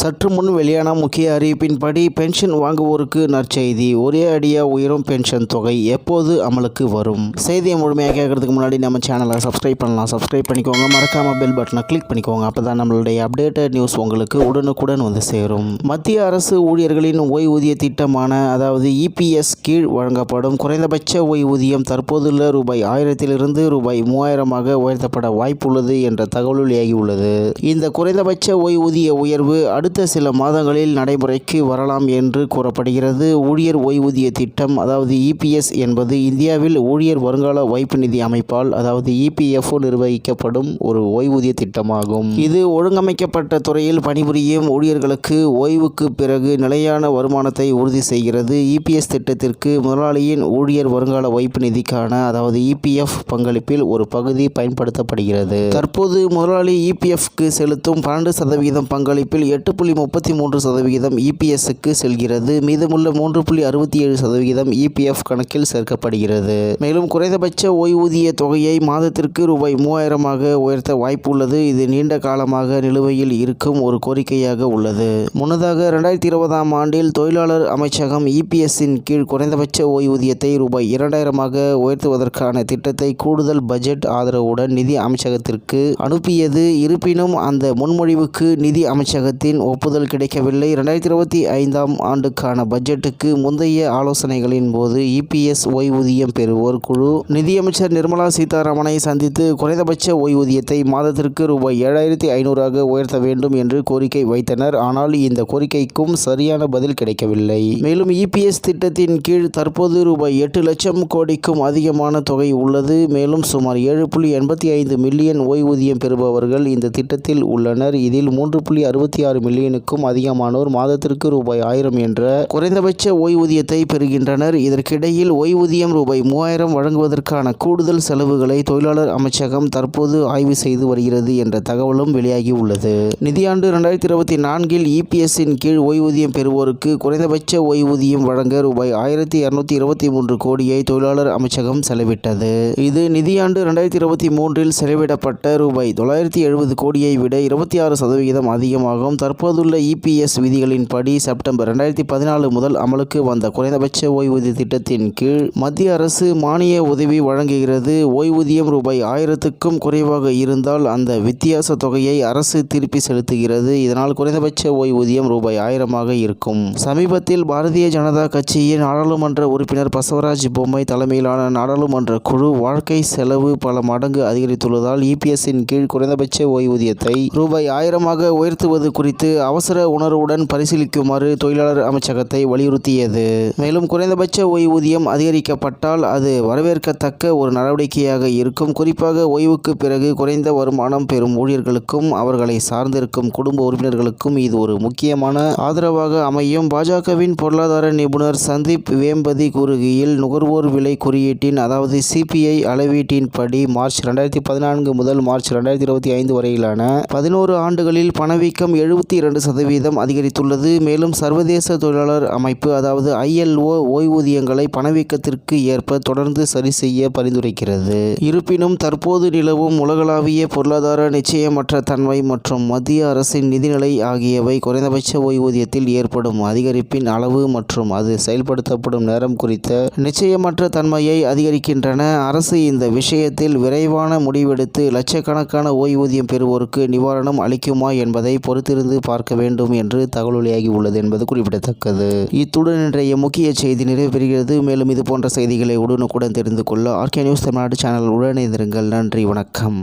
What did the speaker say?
சற்று முன் வெளியான முக்கிய அறிவிப்பின்படி பென்ஷன் வாங்குவோருக்கு நற்செய்தி. ஒரே அடியாக உயரும் பென்ஷன் தொகை எப்போது அமலுக்கு வரும்? செய்தியை முழுமையாக கேட்கறதுக்கு முன்னாடி நம்ம சேனலை சப்ஸ்கிரைப் பண்ணலாம். சப்ஸ்கிரைப் பண்ணிக்கோங்க. மறக்காம பெல் பட்டனை கிளிக் பண்ணிக்கோங்க. அப்போ தான் நம்மளுடைய அப்டேட்டட் நியூஸ் உங்களுக்கு உடனுக்குடன் வந்து சேரும். மத்திய அரசு ஊழியர்களின் ஓய்வூதிய திட்டமான அதாவது இபிஎஸ் கீழ் வழங்கப்படும் குறைந்தபட்ச ஓய்வூதியம் தற்போதுள்ள ரூபாய் ஆயிரத்திலிருந்து ரூபாய் மூவாயிரமாக உயர்த்தப்பட வாய்ப்புள்ளது என்ற தகவல் வெளியாகியுள்ளது இந்த குறைந்தபட்ச ஓய்வூதிய உயர்வு அடுத்த அடுத்த சில மாதங்களில் நடைமுறைக்கு வரலாம் என்று கூறப்படுகிறது. ஊழியர் ஓய்வூதிய திட்டம் அதாவது இபிஎஸ் என்பது இந்தியாவில் ஊழியர் வருங்கால வைப்பு நிதி அமைப்பால் அதாவது இபிஎஃப்ஓ நிர்வகிக்கப்படும் ஒரு ஓய்வூதிய திட்டமாகும். இது ஒழுங்கமைக்கப்பட்ட துறையில் பணிபுரியும் ஊழியர்களுக்கு ஓய்வுக்கு பிறகு நிலையான வருமானத்தை உறுதி செய்கிறது. இபிஎஸ் திட்டத்திற்கு முதலாளியின் ஊழியர் வருங்கால வைப்பு நிதிக்கான அதாவது இபிஎஃப் பங்களிப்பில் ஒரு பகுதி பயன்படுத்தப்படுகிறது. தற்போது முதலாளி இபிஎஃப்க்கு செலுத்தும் பன்னெண்டு சதவீதம் பங்களிப்பில் எட்டு புள்ளி முப்பத்தி மூன்று சதவிகிதம் இபிஎஸ்க்கு செல்கிறது. மீதமுள்ள மூன்று புள்ளி அறுபத்தி ஏழு சதவிகிதம் இபிஎஃப் கணக்கில் சேர்க்கப்படுகிறது. மேலும் குறைந்தபட்ச ஓய்வூதிய தொகையை மாதத்திற்கு ரூபாய் மூவாயிரமாக உயர்த்த வாய்ப்பு உள்ளது இது நீண்ட காலமாக நிலுவையில் இருக்கும் ஒரு கோரிக்கையாக உள்ளது. முன்னதாக இரண்டாயிரத்தி இருபதாம் ஆண்டில் தொழிலாளர் அமைச்சகம் இபிஎஸ்ஸின் கீழ் குறைந்தபட்ச ஓய்வூதியத்தை ரூபாய் இரண்டாயிரமாக உயர்த்துவதற்கான திட்டத்தை கூடுதல் பட்ஜெட் ஆதரவுடன் நிதி அமைச்சகத்திற்கு அனுப்பியது. இருப்பினும் அந்த முன்மொழிவுக்கு நிதி அமைச்சகத்தின் ஒப்புதல் கிடைக்கவில்லை. இரண்டாயிரத்தி இருபத்தி ஐந்தாம் ஆண்டுக்கான பட்ஜெட்டுக்கு முந்தைய ஆலோசனைகளின் போது இபிஎஸ் ஓய்வூதியம் பெறுவோர் குழு நிதியமைச்சர் நிர்மலா சீதாராமனை சந்தித்து குறைந்தபட்ச ஓய்வூதியத்தை மாதத்திற்கு ரூபாய் ஏழாயிரத்தி ஐநூறாக உயர்த்த வேண்டும் என்று கோரிக்கை வைத்தனர். ஆனால் இந்த கோரிக்கைக்கும் சரியான பதில் கிடைக்கவில்லை. மேலும் இபிஎஸ் திட்டத்தின் கீழ் தற்போது ரூபாய் எட்டு லட்சம் கோடிக்கும் அதிகமான தொகை உள்ளது. மேலும் சுமார் ஏழு புள்ளி எண்பத்தி ஐந்து மில்லியன் ஓய்வூதியம் பெறுபவர்கள் இந்த திட்டத்தில் உள்ளனர். இதில் மூன்று புள்ளி அறுபத்தி ஆறு மில்லியன் மில்லியனுக்கும் அதிகமானோர் மாதத்திற்கு ரூபாய் ஆயிரம் என்ற குறைந்தபட்ச ஓய்வூதியத்தை பெறுகின்றனர். இதற்கிடையில் ஓய்வூதியம் ரூபாய் மூவாயிரம் வழங்குவதற்கான கூடுதல் செலவுகளை தொழிலாளர் அமைச்சகம் தற்போது ஆய்வு செய்து வருகிறது என்ற தகவலும் வெளியாகியுள்ளது. நிதியாண்டு இரண்டாயிரத்தி இருபத்தி நான்கில் இபிஎஸ்ஸின் கீழ் ஓய்வூதியம் பெறுவோருக்கு குறைந்தபட்ச ஓய்வூதியம் வழங்க ரூபாய் ஆயிரத்தி இருநூத்தி இருபத்தி மூன்று கோடியை தொழிலாளர் அமைச்சகம் செலவிட்டது. இது நிதியாண்டு இரண்டாயிரத்தி இருபத்தி மூன்றில் செலவிடப்பட்ட ரூபாய் தொள்ளாயிரத்தி எழுபது கோடியை விட இருபத்தி ஆறு சதவிகிதம் அதிகமாகும் தற்போது தற்போதுள்ள இபிஎஸ் விதிகளின்படி செப்டம்பர் ரெண்டாயிரத்தி பதினாலு முதல் அமலுக்கு வந்த குறைந்தபட்ச ஓய்வூதிய திட்டத்தின் கீழ் மத்திய அரசு மானிய உதவி வழங்குகிறது. ஓய்வூதியம் ரூபாய் ஆயிரத்துக்கும் குறைவாக இருந்தால் அந்த வித்தியாச தொகையை அரசு திருப்பி செலுத்துகிறது. இதனால் குறைந்தபட்ச ஓய்வூதியம் ரூபாய் ஆயிரமாக இருக்கும். சமீபத்தில் பாரதிய ஜனதா கட்சியின் நாடாளுமன்ற உறுப்பினர் பசவராஜ் பொம்மை தலைமையிலான நாடாளுமன்ற குழு வாழ்க்கை செலவு பல மடங்கு அதிகரித்துள்ளதால் இபிஎஸ்ஸின் கீழ் குறைந்தபட்ச ஓய்வூதியத்தை ரூபாய் ஆயிரமாக உயர்த்துவது குறித்து அவசர உணர்வுடன் பரிசீலிக்குமாறு தொழிலாளர் அமைச்சகத்தை வலியுறுத்தியது. மேலும் குறைந்தபட்ச ஓய்வூதியம் அதிகரிக்கப்பட்டால் அது வரவேற்கத்தக்க ஒரு நடவடிக்கையாக இருக்கும். குறிப்பாக ஓய்வுக்கு பிறகு குறைந்த வருமானம் பெறும் ஊழியர்களுக்கும் அவர்களை சார்ந்திருக்கும் குடும்ப உறுப்பினர்களுக்கும் இது ஒரு முக்கியமான ஆதரவாக அமையும். பாஜகவின் பொருளாதார நிபுணர் சந்தீப் வேம்பதி கூறுகையில் நுகர்வோர் விலை குறியீட்டின் அதாவது சிபிஐ அளவீட்டின்படி மார்ச் ரெண்டாயிரத்தி பதினான்கு முதல் மார்ச் ரெண்டாயிரத்தி இருபத்தி ஐந்து வரையிலான பதினோரு ஆண்டுகளில் பணவீக்கம் எழுபத்தி இரண்டு சதவீதம் அதிகரித்துள்ளது. மேலும் சர்வதேச தொழிலாளர் அமைப்பு அதாவது ஐஎல்ஓ ஓய்வூதியங்களை பணவீக்கத்திற்கு ஏற்ப தொடர்ந்து சரி செய்ய பரிந்துரைக்கிறது. இருப்பினும் தற்போது நிலவும் உலகளாவிய பொருளாதார நிச்சயமற்ற தன்மை மற்றும் மத்திய அரசின் நிதிநிலை ஆகியவை குறைந்தபட்ச ஓய்வூதியத்தில் ஏற்படும் அதிகரிப்பின் அளவு மற்றும் அது செயல்படுத்தப்படும் நேரம் குறித்த நிச்சயமற்ற தன்மையை அதிகரிக்கின்றன. அரசு இந்த விஷயத்தில் விரைவான முடிவெடுத்து லட்சக்கணக்கான ஓய்வூதியம் பெறுவோருக்கு நிவாரணம் அளிக்குமா என்பதை பொறுத்திருந்து பார்க்க வேண்டும் என்று தகவல் வெளியாகி உள்ளது என்பது குறிப்பிடத்தக்கது. இத்துடன் இன்றைய முக்கிய செய்தி நிறைவு பெறுகிறது. மேலும் இது போன்ற செய்திகளை உடனுக்குடன் தெரிந்து கொள்ள ஆர்கே நியூஸ் தமிழ்நாடு சேனல் உடனே நன்றி வணக்கம்.